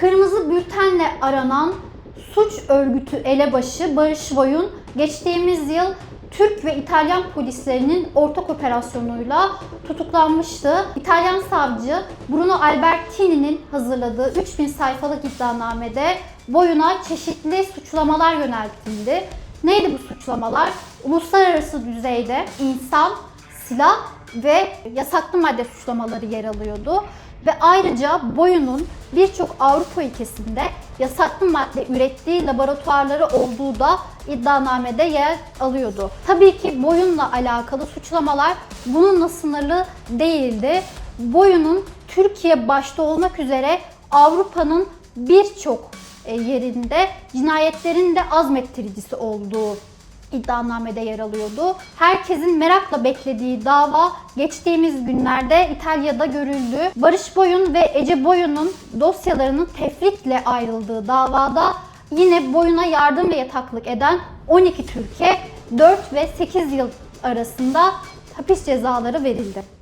Kırmızı bültenle aranan suç örgütü elebaşı Barış Boyun geçtiğimiz yıl Türk ve İtalyan polislerinin ortak operasyonuyla tutuklanmıştı. İtalyan savcı Bruno Albertini'nin hazırladığı 3000 sayfalık iddianamede Boyun'a çeşitli suçlamalar yöneltildi. Neydi bu suçlamalar? Uluslararası düzeyde insan, silah ve yasaklı madde suçlamaları yer alıyordu. Ve ayrıca Boyun'un birçok Avrupa ülkesinde yasaklı madde ürettiği laboratuvarları olduğu da iddianamede yer alıyordu. Tabii ki Boyun'la alakalı suçlamalar bununla sınırlı değildi. Boyun'un Türkiye başta olmak üzere Avrupa'nın birçok e, yerinde cinayetlerin de azmettiricisi olduğu iddianamede yer alıyordu. Herkesin merakla beklediği dava geçtiğimiz günlerde İtalya'da görüldü. Barış Boyun ve Ece Boyun'un dosyalarının tefritle ayrıldığı davada yine Boyun'a yardım ve yataklık eden 12 Türkiye 4 ve 8 yıl arasında hapis cezaları verildi.